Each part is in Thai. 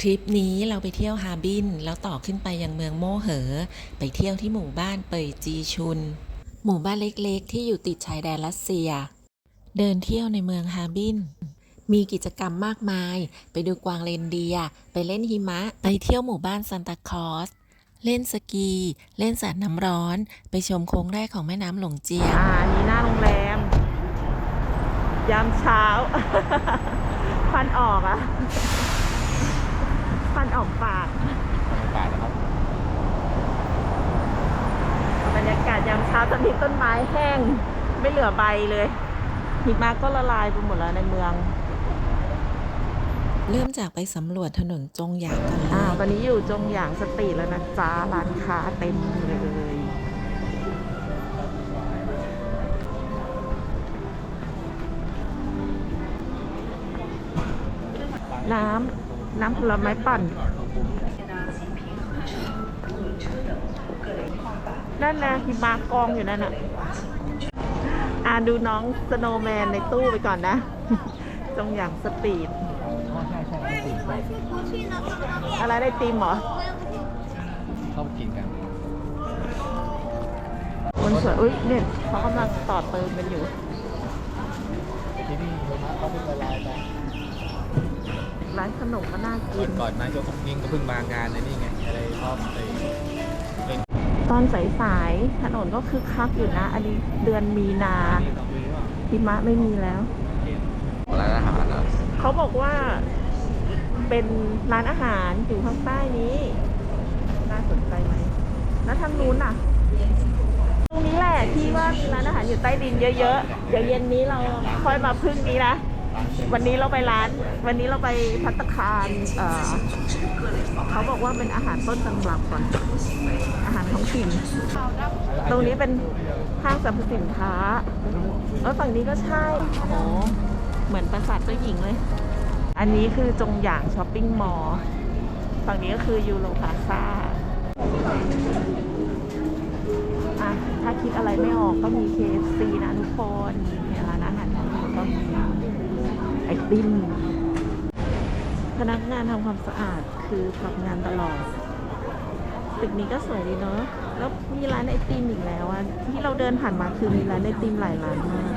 ทริปนี้เราไปเที่ยวฮาบิน แล้วต่อขึ้นไปยังเมืองโมเหอ ไปเที่ยวที่หมู่บ้านเปยจีชุน หมู่บ้านเล็กๆ ที่อยู่ติดชายแดนรัสเซีย เดินเที่ยวในเมืองฮาบิน มีกิจกรรมมากมาย ไปดูกวางเรนเดีย ไปเล่นหิมะ ไปเที่ยวหมู่บ้านซันตาคอสเล่นสกี เล่นสระน้ำร้อน ไปชมโค้งแรกของแม่น้ำหลงเจียงอ่านนี้หน้าโรงแรม ยามเช้า ควันออกอะ ควันออกปากบาทนะครับบรรยากาศยามเช้าตอนนี้ต้นไม้แห้ง ไม่เหลือใบเลยหิมะก็ละลายไปหมดแล้วในเมือง เริ่มจากไปสำรวจถนนจงหยางกันเลอ่ายตอนนี้อยู่จงหยางสตรีทแล้วนะจ๊ะร้านค้าเต็มเลยน้ำ น้ำผลไม้ปั่น นั่นนะหิมะกองอยู่นั่นน่ะอ่าดูน้องสโนว์แมนในตู้ไปก่อนนะ จงหยางสตรีทอ๋อใช่ใช่ใช่ติ่มใช่อะไรได้ตีมเหรอเข้าไปกินกันมันสวยอุ้ยเนี่ยเขากำลังต่อเติมกันอยู่ที่นี่หิมะเขาเพิ่งละลายไป ร้านขนมก็น่ากิวันนก่อนนายกยิ่งก็เพิ่งมางานในนี่ไงอะไรรอบไปเล่นตอนสายๆถนนก็คือคักอยู่นะ อันนี้เดือนมีนานี่ต้องดูว่าหิมะไม่มีแล้ว ร้านอาหารนะเขาบอกว่า เป็นร้านอาหารอยู่ข้างใต้นี้ น่าสนใจไหม แล้วทางนู้นอะ ตรงนี้แหละที่ว่ามีร้านอาหารอยู่ใต้ดินเยอะๆ เดี๋ยวเย็นนี้เราค่อยมาพึ่งนี้นะ วันนี้เราไปร้าน วันนี้เราไปพัตตาคารเอ่อเขาบอกว่าเป็นอาหารต้นตำรับก่อน อาหารท้องถิ่น ตรงนี้เป็นห้างสรรพสินค้าแล้วฝั่งนี้ก็ใช่โอ้เหมือนปราสาทเจ้าหญิงเลย อันนี้คือจงหยางช้อปปิ้งมอลล์ฝั่งนี้ก็คือยูโรพาซ่าอะถ้าคิดอะไรไม่ออกก็มี KFC นะทุกคนเนี่ยร้านอาหารท้องถิ่นก็มี ไอติมพนักงานทำความสะอาดคือทำงานตลอดตึกนี้ก็สวยดีเนาะแล้วมีร้านไอติมอีกแล้วอะที่เราเดินผ่านมาคือมีร้านไอติมหลายร้านมาก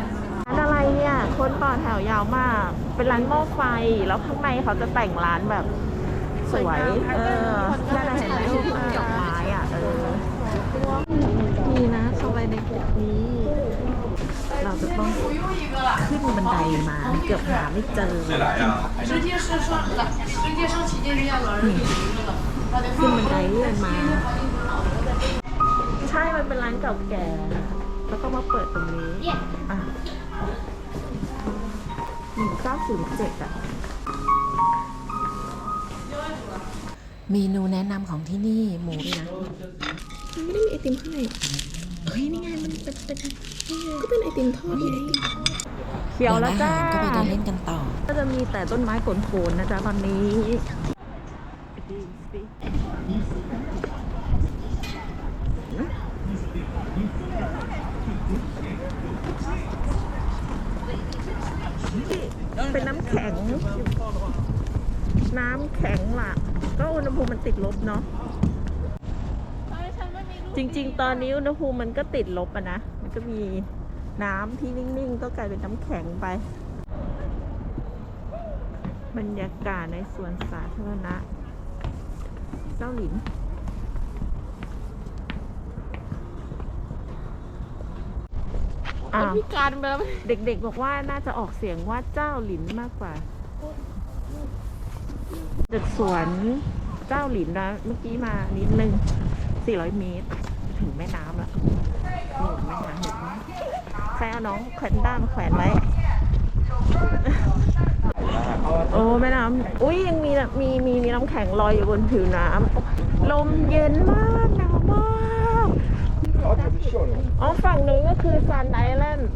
ร้านอะไรเนี่ย คนต่อแถวยาวมาก เป็นร้านหม้อไฟ แล้วข้างในเขาจะแต่งร้านแบบสวย เออน่าจะเห็นรูปดอกไม้อะ เออ นี่นะเข้าไปในตึกนี้ เราจะต้องขึ้นบันไดมาเกือบหาไม่เจอขึ้นบันไดเลื่อนมา ใช่ มันเป็นร้านเก่าแก่ แล้วก็มาเปิดตรงนี้อ่หนึ่งเก้าศูนย์เจ็ดอะเมนูแนะนำของที่นี่หมูนะไม่ได้มีไอติมข้างในเฮ้ย นี่ไง มันเป็นเป็น ก็เป็นไอติมทอดไงเขียวแล้วจ้าหงอาหารก็ไปเดินเล่นกันต่อ ก็จะมีแต่ต้นไม้โขนๆนะจ๊ะตอนนี้เป็นน้ำแข็ง น้ำแข็งล่ะ ก็อุณหภูมิมันติดลบเนาะจริง ๆ ตอนนี้อุณหภูมิมันก็ติดลบอะนะ มันก็มีน้ำที่นิ่งๆ ก็กลายเป็นน้ำแข็งไป บรรยากาศในสวนสาธารณะเจ้าหลินอ้าวพิการไปแล้วเด็กๆ บอกว่าน่าจะออกเสียงว่าเจ้าหลินมากกว่าเด็กสวนเจ้าหลินนะเมื่อกี้มานิดนึง400 เมตร ถึงแม่น้ำแล้วนี่แม่น้ำเห็นไหมใครเอาน้องแขวนด้ามาแขวนไว้ โอ้แม่น้ำอุ้ยยังมีนะมีมีมีน้ำแข็งลอยอยู่บนผิวน้ำลมเย็นมากหนาวมากอ๋อฝั่งนู้นก็คือซันไอแลนด์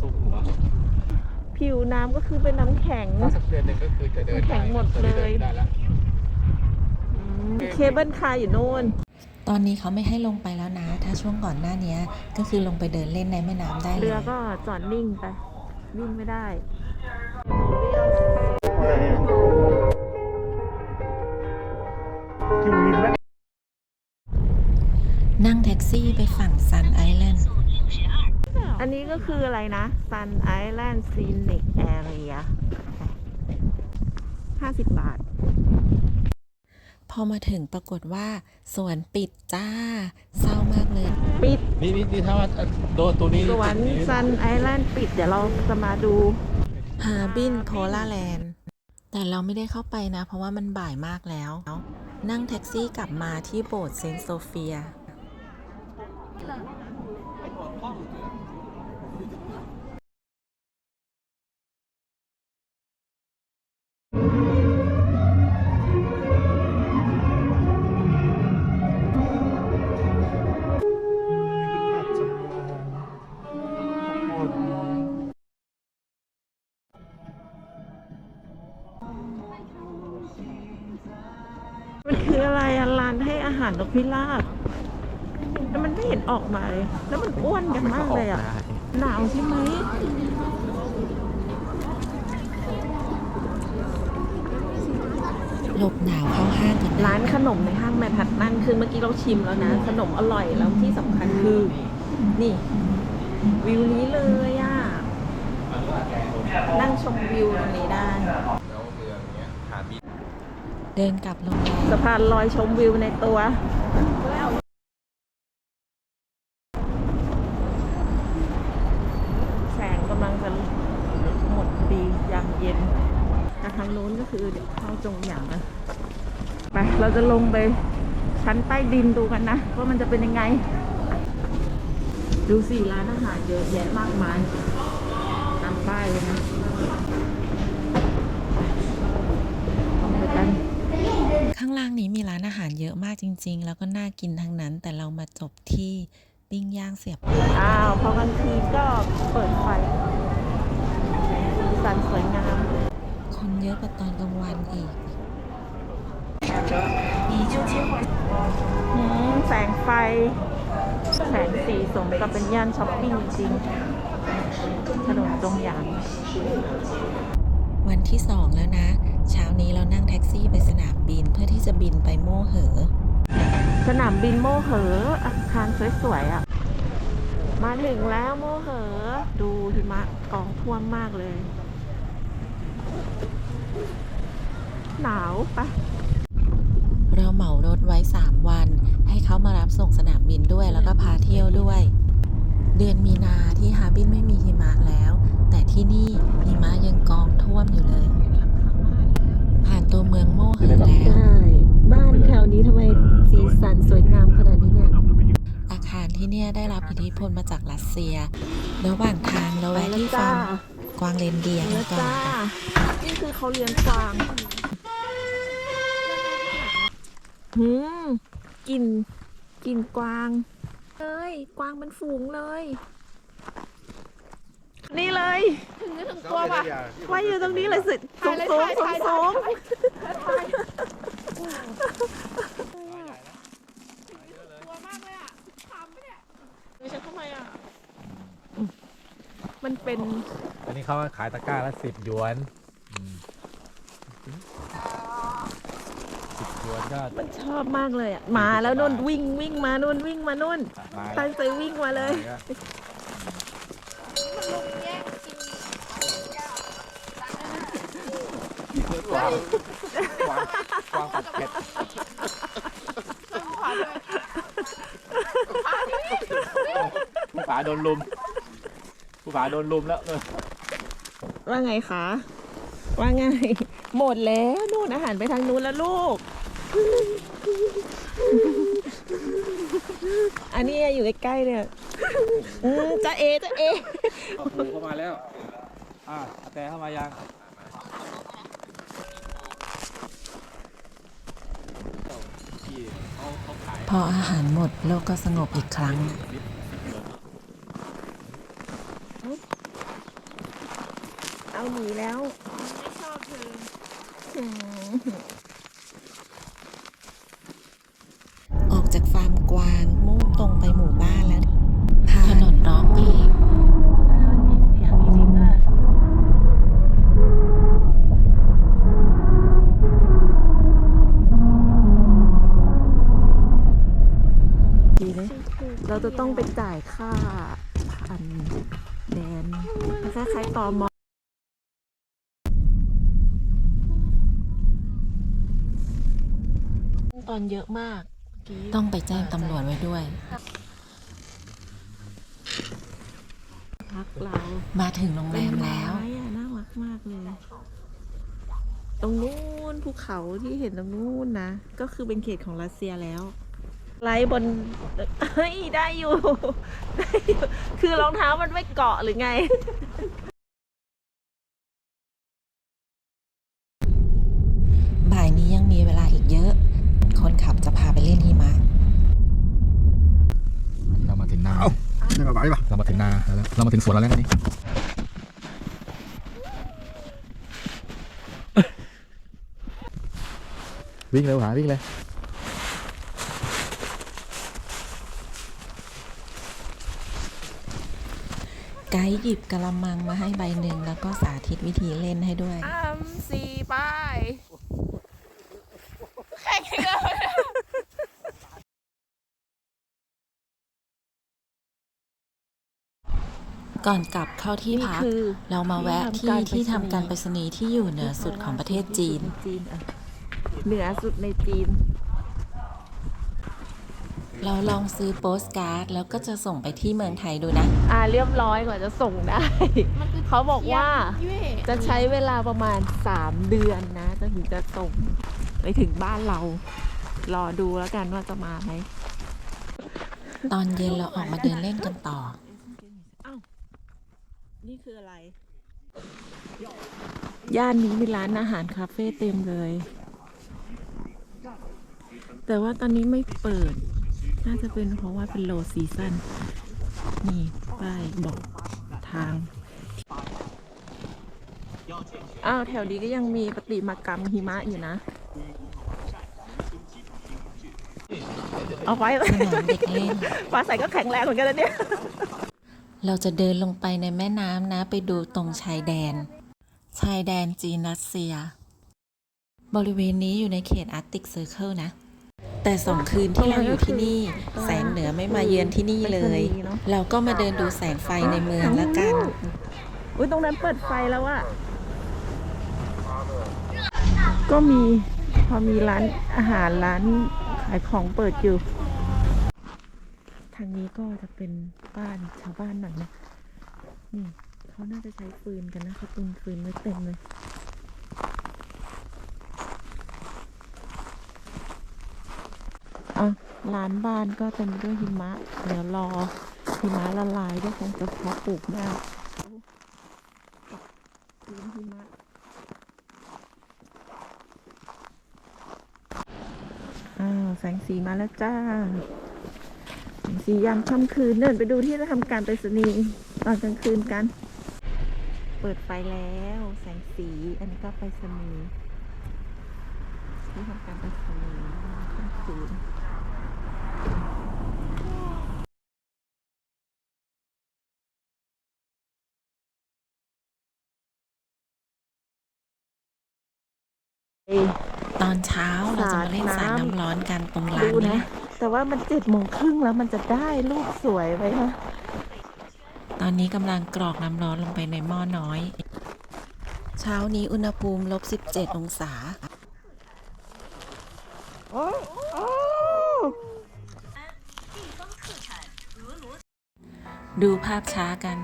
สู้หัวผิวน้ำก็คือเป็นน้ำแข็งถ้าสักเดือนหนึ่งก็คือจะเดินแข็งหมดเลยได้แล้วเคเบิลคาร์อยู่โน่น ตอนนี้เขาไม่ให้ลงไปแล้วนะ ถ้าช่วงก่อนหน้านี้ก็คือลงไปเดินเล่นในแม่น้ำได้เรือก็จอดนิ่งไป วิ่งไม่ได้ นั่งแท็กซี่ไปฝั่งซันไอแลนด์ อันนี้ก็คืออะไรนะซันไอแลนด์ซีนิกแอเรียห้าสิบบาท อมาถึงปรากฏว่าสวนปิดจ้า เศร้ามากเลย ปิดนี่นี่นี่ถ้าว่าโดนตัวนี้สวน Sun Island ปิด เดี๋ยวเราจะมาดูฮาบินโพลาแลนด์แต่เราไม่ได้เข้าไปนะ เพราะว่ามันบ่ายมากแล้ว นั่งแท็กซี่กลับมาที่โบสถ์เซนต์โซเฟีย พิราบแล้วมันไม่เห็นออกมาเลยแล้วมันอ้วนกันมากเลยอะหนาวใช่ไหมหลบหนาวเข้าห้างกันร้านขนมในห้างแมนฮัตตันคือเมื่อกี้เราชิมแล้วนะ ขนมอร่อยแล้วที่สำคัญคือ นี่ วิวนี้เลยอะนั่งชมวิวตรงนี้ได้ แล้วเรืออย่างเงี้ยหาบิน เดินกลับโรงสะพานลอยชมวิวในตัวแสงกำลังจะหมดดียามเย็นแต่ทางโน้นก็คือเดี๋ยวเข้าจงหยางนะไปเราจะลงไปชั้นใต้ดินดูกันนะ ว่ามันจะเป็นยังไง ดูสิร้านอาหารเยอะแยะมากมายตามป้ายเลยนะไปกัน ข้างล่างนี้มีร้านอาหารเยอะมากจริงๆ แล้วก็น่ากินทั้งนั้น แต่เรามาจบที่ปิ้งย่างเสียบปลั๊กอ้าวพอกลางคืนก็เปิดไฟสีสันสวยงาม คนเยอะกว่าตอนกลางวันอีกอืมแสงไฟ แสงสีสมกับเป็นย่านช้อปปิ้งจริงๆถนนจงหยาง วันที่สองแล้วนะ เช้านี้เรานั่งแท็กซี่ไปสนามบินเพื่อที่จะบินไปโม่เหอ สนามบินโมเหออาคารสวยๆอะ มาถึงแล้วโมเหอ ดูหิมะกองท่วมมากเลย หนาวปะเราเหมารถไว้ 3 วัน ให้เขามารับส่งสนามบินด้วยแล้วก็พาเที่ยวด้วย เดือนมีนาที่ฮาร์บินไม่มีหิมะแล้ว แต่ที่นี่หิมะยังกองท่วมอยู่เลย ผ่านตัวเมืองโม่เหอแล้วใช่ บ้านแถวนี้ทำไมสีสันสวยงามขนาดนี้เนี่ย อาคารที่เนี่ยได้รับอิทธิพลมาจากรัสเซีย ระหว่างทางเราแวะที่ฟาร์มกวางเลนเดียร์เนื้กัอนก่อนจ้าค่ะนี่คือเขาเลี้ยงกวางหืมกลินกลินกวาง เลย กวางมันฝูงเลย นี่เลย ถึงนึกถึงตัวป่ะไว้อยู่ตรงนี้เลยสิสูงสูงสูงสูง ไม่ใช่ทำไมอะ มันเป็นอันนี้เขาขายตะกร้าละสิบหยวนสิบหยวนก็มันชอบมากเลยอะมาแล้วนุ่นวิ่งวิ่งมานุ่นวิ่งมานุ่นมาตั้งใจวิ่งมาเลย กวางกวางกวางปัดเก็ดผู้ผาโดนลุมผู้ผาโดนลุมแล้วเออว่าไงคะ ว่าไง หมดแล้วนู่นอาหารไปทางนู้นแล้วลูก อันนี้อยู่ใกล้ๆเนี่ยอืมจะเอจะเอเอาปูเข้ามาแล้ว อ่าแต่เข้ามายัง พออาหารหมดโลกก็สงบอีกครั้ง เอาหนีแล้ว ไม่ชอบเธอ ต้องไปจ่ายค่าผ่านแดนคล้ายๆตอมอตอนเยอะมาก ต้องไปแจ้งตำรวจไว้ด้วย พักเรามาถึงโรงแรมแล้วต้นไม้อะน่ารักมากเลย ตรงนู้นภูเขาที่เห็นตรงนู้นนะ ก็คือเป็นเขตของรัสเซียแล้ว ไลฟ์บนเฮ้ยได้อยู่ได้อยู่ คือรองเท้ามันไม่เกาะหรือไง บ่ายนี้ยังมีเวลาอีกเยอะ คนขับจะพาไปเล่นหิมะ เรามาถึงนา นี่มาไหปะเรามาถึงนาแล้ว เรามาถึงสวนเราแล้วนะนี่ วิ่งเร็วหาวิ่งเลย ไกด์หยิบกระมังมาให้ใบหนึ่งแล้วก็สาธิตวิธีเล่นให้ด้วยอ้ามสี่ไปก่อนกลับเข้าที่นี่พักคือเรามาแวะที่ที่ทำการไปรษณีย์ที่อยู่เหนือสุดของประเทศจีนจีนอะเหนือสุดในจีน เราลองซื้อโปสการ์ดแล้วก็จะส่งไปที่เมืองไทยดูนะ อ่าเรียบร้อยกว่าจะส่งได้ เขาบอกว่า因为จะใช้เวลาประมาณ 3 เดือนนะจนถึงจะส่งไปถึงบ้านเรา รอดูแล้วกันว่าจะมาไหม ตอนเย็นเราออกมาเดินเล่นกันต่ออ้าวนี่คืออะไร ย่านนี้มีร้านอาหารคาเฟ่เต็มเลย แต่ว่าตอนนี้ไม่เปิด น่าจะเป็นเพราะว่าเป็นโลซีซั o นนี่ป้ายบอกทาง อ้าว แถวนี้ก็ยังมีประติมากรรมหิมะอยู่นะ เอาไว้สนามเด็กเล่น ฟ้าใสก็แข็งแรงเหมือนกันนะเนี่ย เราจะเดินลงไปในแม่น้ำนะ ไปดูตรงชายแดน ชายแดนจีนรัสเซีย บริเวณนี้อยู่ในเขตอาร์กติกเซอร์เคิลนะ แต่สองคืนที่เราอยู่ที่นี่ แสงเหนือไม่มาเยือนที่นี่เลย เราก็มาเดินดูแสงไฟในเมืองแล้วกัน อุ้ยตรงนั้นเปิดไฟแล้วอะก็มีพอมีร้านอาหารร้านขายของเปิดอยู่ ทางนี้ก็จะเป็นบ้านชาวบ้านหน่อยนะ นี่เขาน่าจะใช้ฟืนกันนะเขาตุนฟืนไว้เต็มเลย อะร้านบ้านก็เต็มไปด้วยหิมะ เดี๋ยวรอหิมะละลายก็คงจะพาะปลูกได้พื้นหิมะอ้าวแสงสีมาแล้วจ้าแสงสียามค่ำคืนเดินไปดูที่จะทำการไปรษณีย์ตอนกลางคืนกัน เปิดไฟแล้ว แสงสี อันนี้ก็ไปรษณีย์ที่ทำการไปรษณีย์ค่ำคืน เอ้ย ต อนเช้าเราจะมาเล่นสาดน้ำร้อนกันตรงร้าดูนนี้นะ แต่ว่ามันเจ็ดโมงครึ่งแล้วมันจะได้รูปสวยไหมคะตอนนี้กำลังกรอกน้ำร้อนลงไปในหม้อน้อย เช้านี้อุณหภูมิลบ17องศาดูภาพช้ากัน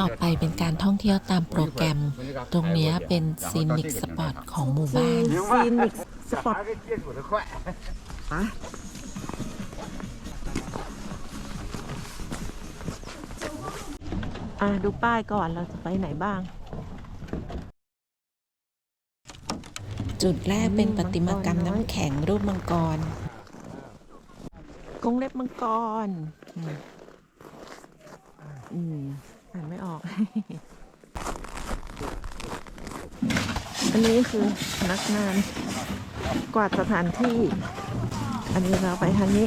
ต่อไปเป็นการท่องเที่ยวตามโปรแกรม ตรงนี้เป็นซีนิกสปอตของหมู่บ้านซีนิกสปอตอะดูป้ายก่อนเราจะไปไหนบ้าง จุดแรกเป็นปฏิมากรรมน้ำแข็งรูปมังกรกงเล็บมังกร อืมอ่านไม่ออก อันนี้คือพนักงาน กวาดสถานที่ อันนี้เราไปทางนี้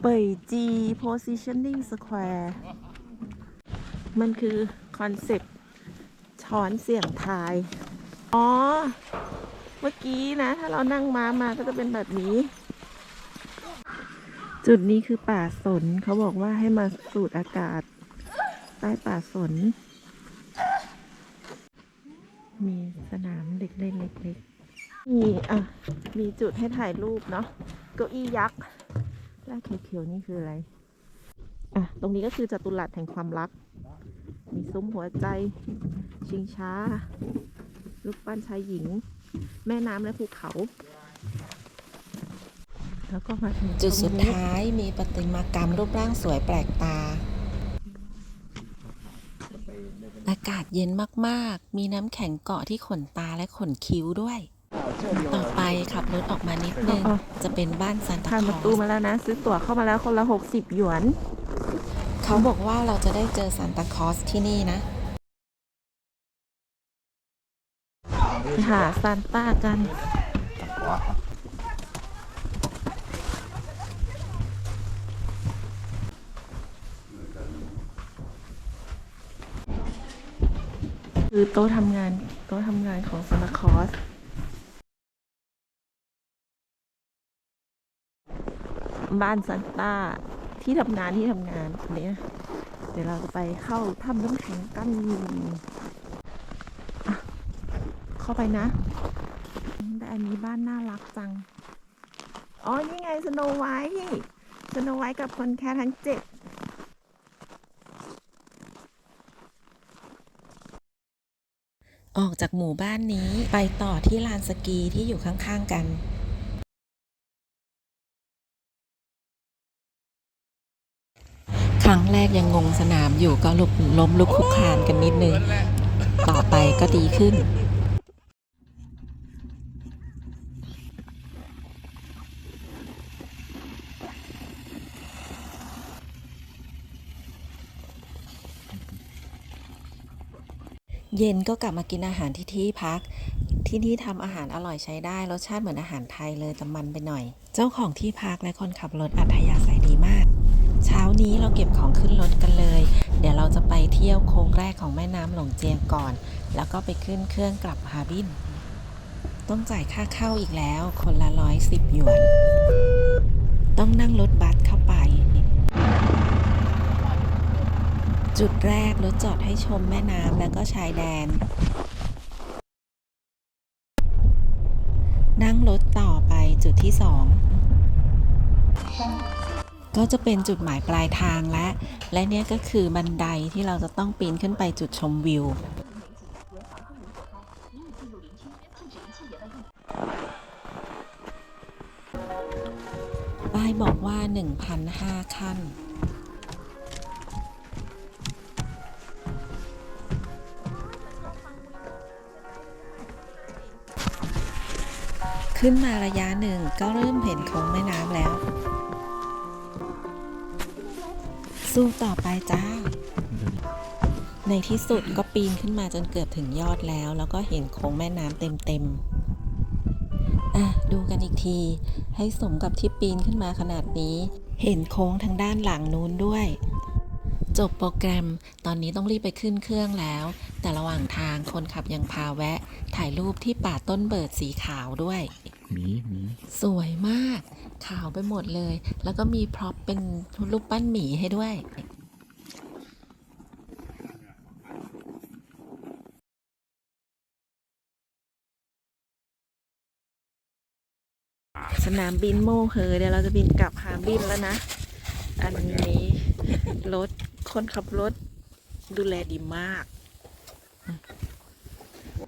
เป่ยจี positioning square มันคือคอนเซปต์ช้อนเสียงทาย อ๋อ เมื่อกี้นะ ถ้าเรานั่งม้ามาก็จะเป็นแบบนี้ จุดนี้คือป่าสนเขาบอกว่าให้มาสูดอากาศ ใต้ป่าสน มีสนามเด็กเล่นเล็กๆมีอะมีจุดให้ถ่ายรูปเนาะเก้าอี้ยักษ์แล้วเขียวๆนี่คืออะไรอะตรงนี้ก็คือจตุรัสแห่งความรัก มีซุ้มหัวใจชิงช้ารูปปั้นชายหญิง แม่น้ำและภูเขา แล้วก็มาถึงจุดสุดตรงนี้ท้ายมีประติมากรรมรูปร่างสวยแปลกตา อากาศเย็นมากๆ มีน้ำแข็งเกาะที่ขนตาและขนคิ้วด้วย ต่อไปขับรถออกมานิดนึงอ๋อจะเป็นบ้านซานตาผ่านคปลระตูอสมาแล้วนะ ซื้อตั๋วเข้ามาแล้วคนละหกสิบหยวน เขาบอกว่าเราจะได้เจอซานตาคลอสที่นี่นะไปหาซานต้ากัน คือโต๊ะทำงานโต๊ะทำงานของซานตาคอสบ้านซานต้าที่ทำงานที่ทำงานเนี้ยเดี๋ยวเราจะไปเข้าถ้ำน้ำแข็งกันเข้าไปนะ แต่อันนี้บ้านน่ารักจัง อ๋อ นี่ไงสโนไวท์สโนไวท์กับคนแค่ทั้งเจ็ด ออกจากหมู่บ้านนี้ไปต่อที่ลานสกีที่อยู่ข้างๆกันครั้งแรกยังงงสนามอยู่ก็ลุกล้มลุกคลุกคลานกันนิดนึง ต่อไปก็ดีขึ้น เย็นก็กลับมากินอาหารที่ที่พัก ที่นี่ทำอาหารอร่อยใช้ได้ รสชาติเหมือนอาหารไทยเลยแต่มันไปหน่อย เจ้าของที่พักและคนขับรถอัธยาศัยดีมาก เช้านี้เราเก็บของขึ้นรถกันเลย เดี๋ยวเราจะไปเที่ยวโค้งแรกของแม่น้ำหลงเจียงก่อน แล้วก็ไปขึ้นเครื่องกลับฮาบิน ต้องจ่ายค่าเข้าอีกแล้ว คนละร้อยสิบหยวน ต้องนั่งรถบัสเข้าไป จุดแรกรถจอดให้ชมแม่น้ำแล้วก็ชายแดน นั่งรถต่อไปจุดที่สองก็จะเป็นจุดหมายปลายทางและ และเนี่ยก็คือบันไดที่เราจะต้องปีนขึ้นไปจุดชมวิว ป้ายบอกว่า 1,005 ขั้น ขึ้นมาระยะหนึ่งก็เริ่มเห็นโค้งแม่น้ำแล้ว สู้ต่อไปจ้า ในที่สุดก็ปีนขึ้นมาจนเกือบถึงยอดแล้ว แล้วก็เห็นโค้งแม่น้ำเต็มๆ อะ ดูกันอีกที ให้สมกับที่ปีนขึ้นมาขนาดนี้ เห็นโค้งทางด้านหลังนู้นด้วยจบโปรแกรม ตอนนี้ต้องรีบไปขึ้นเครื่องแล้ว แต่ระหว่างทางคนขับยังพาแวะ ถ่ายรูปที่ป่าต้นเบิดสีขาวด้วย หมีหมีสวยมากขาวไปหมดเลย แล้วก็มีพร็อพเป็นรูปปั้นหมีให้ด้วย สนามบินโมเหอเดี๋ยวเราจะบินกลับฮาร์บินแล้วนะ อันนี้รถคนขับรถดูแลดีมาก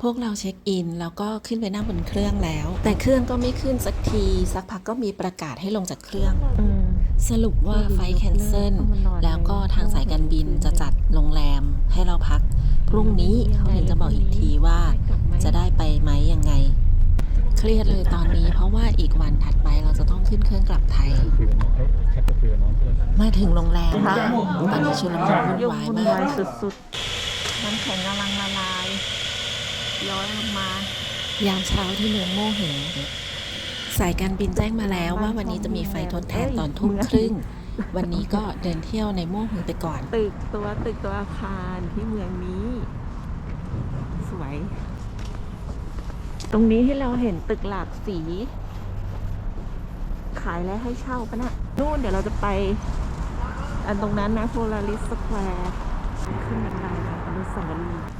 พวกเราเช็คอิน แล้วก็ขึ้นไปนั่งบนเครื่องแล้ว แต่เครื่องก็ไม่ขึ้นสักที สักพักก็มีประกาศให้ลงจากเครื่องอืมสรุปว่าไฟแคนเซิลต้องมานอนแล้วก็ทางสายการบินจะจัดโรงแรมให้เราพัก พรุ่งนี้เขาถึงจะบอกอีกทีว่าจะได้ไปไหมยังไง เครียดเลยตอนนี้เพราะว่าอีกวันถัดไปเราจะต้องขึ้นเครื่องกลับไทยคือน้องเอ้ยแคปเปอร์น้องเพื่อนมาถึงโรงแรมแล้วตอนนี้ชุลมุนวุ่นยุ่งวายวุ่นมาวายกสุดๆน้ำแข็งกำลังละลาย ย้อยลงมายามเช้าที่เมืองโมเหอสายการบินแจ้งมาแล้วว่าวันนี้จะมีไฟทดแทนตอนทุ่มครึ่ง วันนี้ก็เดินเที่ยวในโม่หือไปก่อน ตึกตัวตึกตัวอาคารที่เมืองนี้ สวย ตรงนี้ที่เราเห็นตึกหลากสี ขายและให้เช่าปะนะนู่นเดี๋ยวเราจะไป อันตรงนั้นนะโพลาริสสแควร์ขึ้นบันไดไปอนุสาวรีย์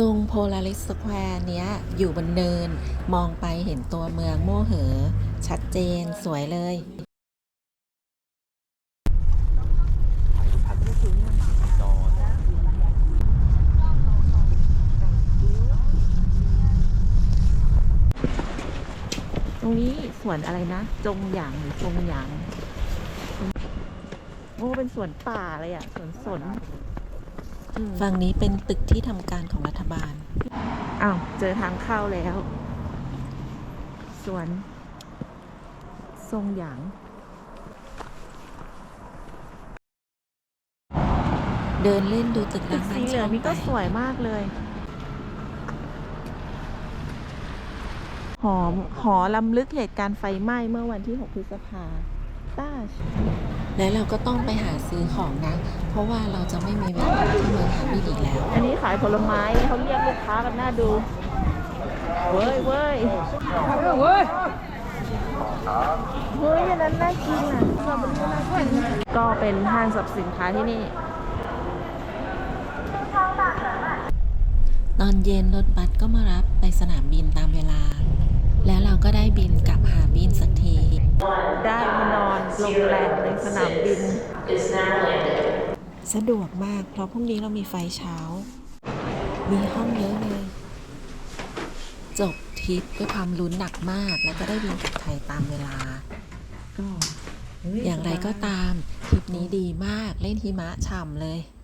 ตรงโพลาริสสแควร์เนี้ยอยู่บนเนิน มองไปเห็นตัวเมืองโม่เหอ ชัดเจนสวยเลย ตรงนี้สวนอะไรนะ จงหยางหรือจงหยาง โอ้เป็นสวนป่าเลยอะสวนสน ฝั่งนี้เป็นตึกที่ทำการของรัฐบาล อ้าว เจอทางเข้าแล้ว สวน ทรงหยาง เดินเล่นดูตึกตึร้ากงสีร้านเหลืองช่องนี่ไปก็สวยมากเลย หอมหอลำลึกเหตุการณ์ไฟไหม้เมื่อวันที่ 6 พฤษภาต้า ชและเราก็ต้องไปหาซื้อของนะ เพราะว่าเราจะไม่มีเวลาที่เมืองฮาบินอีกแล้ว อันนี้ขายผลไม้เขาเรียกลูกค้ากันหน้าดู เว้ยเว้ยเว้ยเฮ้ยอันนั้นน่ากินอะสตรอเบอรี่น่ากินก็เป็นห้างสรรพสินค้าที่นี่ ตอนเย็นรถบัสก็มารับไปสนามบินตามเวลา แล้วเราก็ได้บินกลับฮาบินสักที ได้มานอนโรงแรมในสนามบิน สะดวกมาก เพราะพรุ่งนี้เรามีไฟล์เช้า มีห้องเยอะเลย จบทริปด้วยความลุ้นหนักมาก แล้วก็ได้บินกลับไทยตามเวลาก็อย่างไรก็ตามทริปนี้ดีมากเล่นหิมะฉ่ำเลยอ